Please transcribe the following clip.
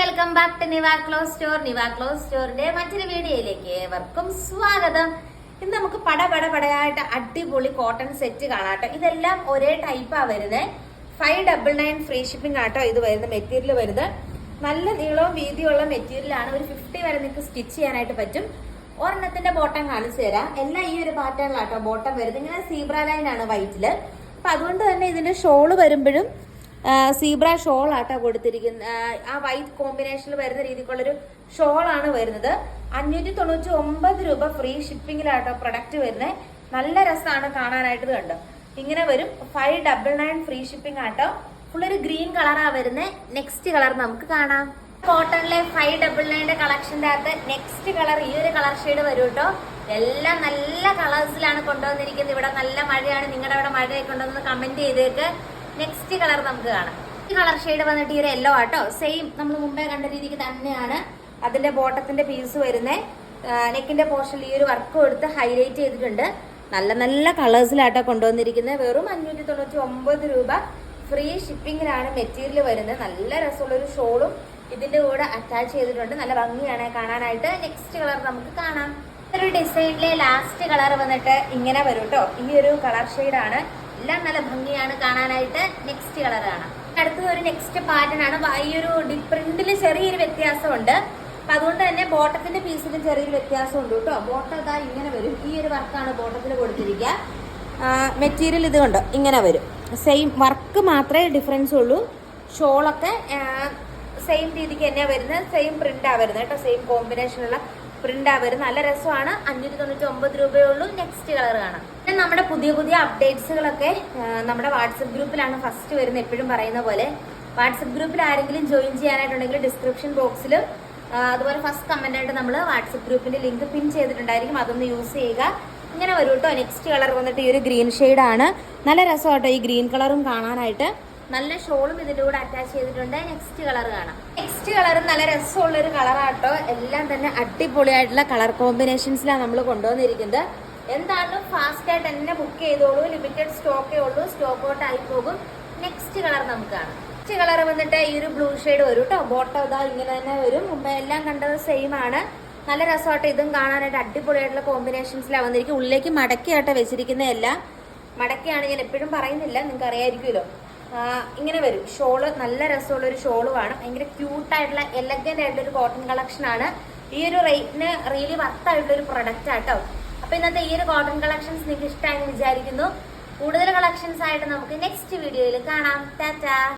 Welcome back to Niva close store Niva close സ്റ്റോറിന്റെ മറ്റൊരു വീഡിയോയിലേക്ക് ഏവർക്കും സ്വാഗതം. ഇന്ന് നമുക്ക് പട പട പടയായിട്ട് അടിപൊളി കോട്ടൺ സെറ്റ് കാണാട്ടോ. ഇതെല്ലാം ഒരേ ടൈപ്പാ വരുന്നത് five double nine free shipping auto ഇത് വരുന്ന മെറ്റീരിയൽ വരുന്നത്. നല്ല നീളവും വീതിയുള്ള മെറ്റീരിയലാണ് ഒരു ഫിഫ്റ്റി വരെ നിങ്ങൾക്ക് സ്റ്റിച്ച് ചെയ്യാനായിട്ട് പറ്റും. ഒരെണ്ണത്തിന്റെ ബോട്ടം കാണിച്ചു തരാം. എല്ലാം ഈ ഒരു പാറ്റേണിലാട്ടോ ബോട്ടം വരുന്നത്. ഇങ്ങനെ സീബ്ര ലൈൻ ആണ് വൈറ്റിൽ അപ്പൊ അതുകൊണ്ട് തന്നെ ഇതിന്റെ ഷോൾ വരുമ്പോഴും സീബ്ര ഷോൾ ആട്ടോ കൊടുത്തിരിക്കുന്നത് ആ വൈറ്റ് കോമ്പിനേഷനിൽ വരുന്ന രീതിക്കുള്ളൊരു ഷോളാണ് വരുന്നത്. അഞ്ഞൂറ്റി തൊണ്ണൂറ്റി ഒമ്പത് രൂപ ഫ്രീ ഷിപ്പിങ്ങിലാട്ടോ പ്രൊഡക്റ്റ് വരുന്നത് നല്ല രസമാണ് കാണാനായിട്ട് കണ്ടോ. ഇങ്ങനെ വരും. Five double nine free shipping auto. ഫുള്ളൊരു green കളറാണ് വരുന്നത് നെക്സ്റ്റ് കളർ നമുക്ക് കാണാം. കോട്ടണിലെ ഫൈവ് ഡബിൾ നയന്റെ കളക്ഷന്റെ അകത്ത് നെക്സ്റ്റ് കളർ ഈ ഒരു കളർ ഷെയ്ഡ് വരും കേട്ടോ എല്ലാം നല്ല കളേഴ്സിലാണ് കൊണ്ടുവന്നിരിക്കുന്നത്. ഇവിടെ നല്ല മഴയാണ്. നിങ്ങളുടെ അവിടെ മഴയൊക്കെ ഉണ്ടെന്ന് കമന്റ് ചെയ്തേക്ക്. നെക്സ്റ്റ് കളർ നമുക്ക് കാണാം. ഈ കളർ ഷെയ്ഡ് വന്നിട്ട് ഈ ഒരു യെല്ലോ ആട്ടോ. സെയിം നമ്മൾ മുമ്പേ കണ്ട രീതിക്ക് തന്നെയാണ് അതിന്റെ ബോട്ടത്തിന്റെ പീസ് വരുന്നത് നെക്കിന്റെ പോർഷനിൽ ഈ ഒരു വർക്ക് കൊടുത്ത് ഹൈലൈറ്റ് ചെയ്തിട്ടുണ്ട്. നല്ല നല്ല കളേഴ്സിലാട്ടോ കൊണ്ടുവന്നിരിക്കുന്നത് വെറും അഞ്ഞൂറ്റി തൊണ്ണൂറ്റി ഒമ്പത് രൂപ. ഫ്രീ ഷിപ്പിങ്ങിലാണ് മെറ്റീരിയൽ വരുന്നത്. നല്ല രസമുള്ള ഒരു ഷോളും ഇതിന്റെ കൂടെ അറ്റാച്ച് ചെയ്തിട്ടുണ്ട്. നല്ല ഭംഗിയാണ് കാണാനായിട്ട്. നെക്സ്റ്റ് കളർ നമുക്ക് കാണാം. ഒരു ഡിസൈനിലെ ലാസ്റ്റ് കളർ വന്നിട്ട് ഇങ്ങനെ വരും കേട്ടോ ഈ ഒരു കളർ ആണ്. എല്ലാം നല്ല ഭംഗിയാണ് കാണാനായിട്ട് നെക്സ്റ്റ് കളറാണ് അടുത്തത് ഒരു നെക്സ്റ്റ് പാറ്റേൺ ആണ്. ഈ ഒരു പ്രിന്റിൽ ചെറിയൊരു വ്യത്യാസമുണ്ട്. അപ്പൊ അതുകൊണ്ട് തന്നെ ബോട്ടത്തിന്റെ പീസിലും ചെറിയൊരു വ്യത്യാസമുണ്ട് കേട്ടോ. ബോട്ടം ഇതാ ഇങ്ങനെ വരും. ഈ ഒരു വർക്കാണ് ബോട്ടത്തിൽ കൊടുത്തിരിക്കുക. മെറ്റീരിയൽ ഇത് കണ്ടോ? ഇങ്ങനെ വരും. സെയിം വർക്ക് മാത്രമേ ഡിഫറൻസ് ഉള്ളൂ. ഷോളൊക്കെ സെയിം രീതിക്ക് തന്നെയാണ് വരുന്നത്. സെയിം പ്രിന്റാണ് വരുന്നത് കേട്ടോ. സെയിം കോമ്പിനേഷനുള്ള പ്രിന്റാണ് വരുന്നത്. നല്ല രസമാണ്. അഞ്ഞൂറ്റി തൊണ്ണൂറ്റി ഒമ്പത് രൂപയേ ഉള്ളൂ. നെക്സ്റ്റ് കളർ കാണാം. പിന്നെ നമ്മുടെ പുതിയ പുതിയ അപ്ഡേറ്റ്സുകളൊക്കെ നമ്മുടെ വാട്സപ്പ് ഗ്രൂപ്പിലാണ് ഫസ്റ്റ് വരുന്നത്. എപ്പോഴും പറയുന്ന പോലെ. വാട്സപ്പ് ഗ്രൂപ്പിൽ ആരെങ്കിലും ജോയിൻ ചെയ്യാനായിട്ടുണ്ടെങ്കിൽ ഡിസ്ക്രിപ്ഷൻ ബോക്സിൽ അതുപോലെ ഫസ്റ്റ് കമന്റ് ആയിട്ട് നമ്മൾ വാട്സപ്പ് ഗ്രൂപ്പിന്റെ ലിങ്ക് പിൻ ചെയ്തിട്ടുണ്ടായിരിക്കും. അതൊന്ന് യൂസ് ചെയ്യുക. ഇങ്ങനെ വരും കേട്ടോ നെക്സ്റ്റ് കളർ വന്നിട്ട് ഈ ഒരു ഗ്രീൻ ആണ്. നല്ല രസമാട്ടോ ഈ ഗ്രീൻ കളറും കാണാനായിട്ട്. നല്ല ഷോളും ഇതിന്റെ കൂടെ അറ്റാച്ച് ചെയ്തിട്ടുണ്ട്. നെക്സ്റ്റ് കളർ കാണാം. നെക്സ്റ്റ് കളറും നല്ല രസമുള്ള ഒരു കളറാട്ടോ എല്ലാം തന്നെ അടിപൊളിയായിട്ടുള്ള കളർ കോമ്പിനേഷൻസിലാണ് നമ്മൾ കൊണ്ടുവന്നിരിക്കുന്നത്. എന്തായാലും ഫാസ്റ്റ് ആയിട്ട് തന്നെ ബുക്ക് ചെയ്തോളൂ. ലിമിറ്റഡ് സ്റ്റോക്കേ ഉള്ളൂ. സ്റ്റോക്ക് ഔട്ട് ആയി പോകും. നെക്സ്റ്റ് കളർ നമുക്ക് കാണാം. നെക്സ്റ്റ് കളർ വന്നിട്ട് ഈ ഒരു ബ്ലൂ ഷെയ്ഡ് വരും കേട്ടോ ബോട്ടം ഇതാ ഇങ്ങനെ തന്നെ വരും. മുമ്പ് എല്ലാം കണ്ടത് സെയിം ആണ്. നല്ല രസമായിട്ട് ഇതും കാണാനായിട്ട്. അടിപൊളിയായിട്ടുള്ള കോമ്പിനേഷൻസിലാണ് വന്നിരിക്കും ഉള്ളിലേക്ക് മടക്കിയായിട്ട് വെച്ചിരിക്കുന്ന എല്ലാം. മടക്കിയാണ് ഞാൻ എപ്പോഴും പറയുന്നില്ല. നിങ്ങൾക്ക് അറിയായിരിക്കുമല്ലോ. ഇങ്ങനെ വരും. ഷോൾ നല്ല രസമുള്ള ഒരു ഷോൾ വേണം. ഭയങ്കര ക്യൂട്ടായിട്ടുള്ള എലഗന്റ് ആയിട്ടുള്ള ഒരു കോട്ടൺ കളക്ഷൻ ആണ്. ഈ ഒരു റേറ്റിന് റിയലി വർത്തായിട്ടുള്ള ഒരു പ്രൊഡക്റ്റ് ആട്ടോ അപ്പൊ ഇന്നത്തെ ഈ ഒരു കോട്ടൺ കളക്ഷൻസ് നിങ്ങൾക്ക് ഇഷ്ടമായി വിചാരിക്കുന്നു. കൂടുതൽ കളക്ഷൻസ് ആയിട്ട് നമുക്ക് നെക്സ്റ്റ് വീഡിയോയിൽ കാണാം. ടാറ്റാ